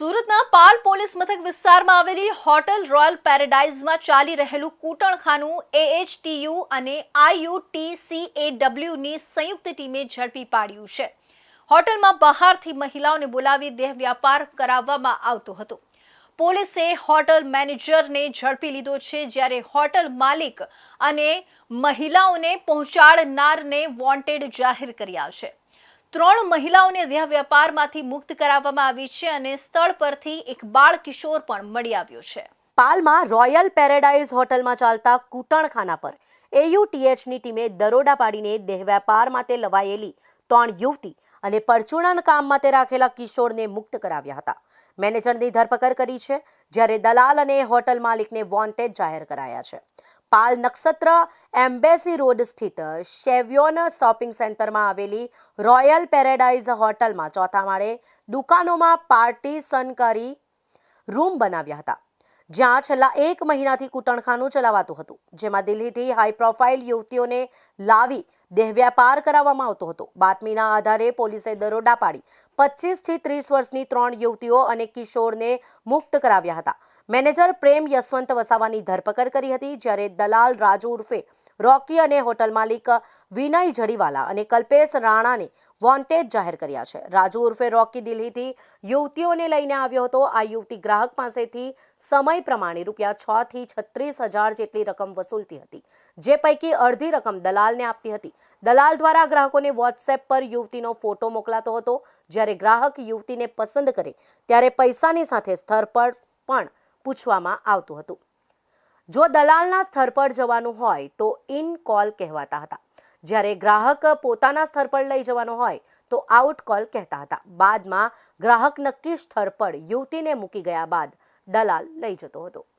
સુરતના પાલ પોલીસ મથક વિસ્તારમાં આવેલી હોટલ રોયલ પેરેડાઇઝમાં ચાલી રહેલું કૂટણખાનું એએચટીયુ અને આઈયુટીસીએડબ્લ્યુની સંયુક્ત ટીમે ઝડપી પાડ્યું છે. હોટલમાં બહારથી મહિલાઓને બોલાવી દેહ વ્યાપાર કરાવવામાં આવતો હતો. પોલીસે હોટલ મેનેજરને ઝડપી લીધો છે જ્યારે હોટલ માલિક અને મહિલાઓને પહોંચાડનારને વોન્ટેડ જાહેર કર્યા છે. ત્રણ મહિલાઓને દેહ વ્યાપારમાંથી મુક્ત કરાવવામાં આવી છે અને સ્થળ પરથી એક બાળ કિશોર પણ મળી આવ્યો છે. પાલમાં રોયલ પેરેડાઇઝ હોટલમાં ચાલતા કૂટણખાના પર એયુટીએચની ટીમે દરોડા પાડીને દેહ વ્યાપાર માટે લવાયેલી ત્રણ યુવતી અને પરચુરણ કામ માટે રાખેલા કિશોરને મુક્ત કરાવ્યા હતા. મેનેજરની ધરપકડ કરી છે, જ્યારે દલાલ અને હોટલ માલિકને વોન્ટેડ જાહેર કરાયા છે. પાલ નક્ષત્ર, એમ્બેસી રોડ સ્થિત શેવ્યોન શોપિંગ સેન્ટરમાં આવેલી રોયલ પેરેડાઇઝ હોટલમાં ચોથા માળે દુકાનોમાં પાર્ટીશન કરી રૂમ બનાવ્યા હતા. જ્યાં છેલ્લા એક મહિનાથી કૂટણખાનું ચલાવાતું હતું, જેમાં દિલ્હીથી હાઈ પ્રોફાઇલ યુવતીઓને લાવી દેહવ્યાપાર કરાવવામાં આવતો હતો. બાતમીના આધારે પોલીસે દરોડા પાડી પચીસથી ત્રીસ વર્ષની ત્રણ યુવતીઓ અને કિશોરને મુક્ત કરાવ્યા હતા. મેનેજર પ્રેમ યશવંત વસાવાની ધરપકડ કરી હતી, જ્યારે દલાલ રાજુ ઉર્ફે રોકી અને હોટલ માલિક વિનય જડીવાલા અને કલ્પેશ રાણાને વોન્ટેડ જાહેર કર્યા છે. રાજુ ઉર્ફે રોકી દિલ્હીથી યુવતીઓને લઈને આવ્યો હતો. આ યુવતી ગ્રાહક પાસેથી સમય પ્રમાણે રૂપિયા છ થી છત્રીસ હજાર જેટલી રકમ વસૂલતી હતી, જે પૈકી અડધી રકમ દલાલને આપતી હતી. દલાલ દ્વારા ગ્રાહકોને વોટ્સએપ પર યુવતીનો ફોટો મોકલાતો હતો. જ્યારે ગ્રાહક યુવતીને પસંદ કરે, ત્યારે પૈસાની સાથે સ્થળ પર પણ પૂછવામાં આવતું હતું. જો દલાલના સ્થળ પર જવાનું હોય તો ઇન કોલ કહેવાતા હતા. જ્યારે ગ્રાહક પોતાના સ્થળ પર લઈ જવાનો હોય તો આઉટ કોલ કહેતા હતા. બાદમાં ગ્રાહક નક્કી સ્થળ પર યુવતીને મૂકી ગયા બાદ દલાલ લઈ જતો હતો.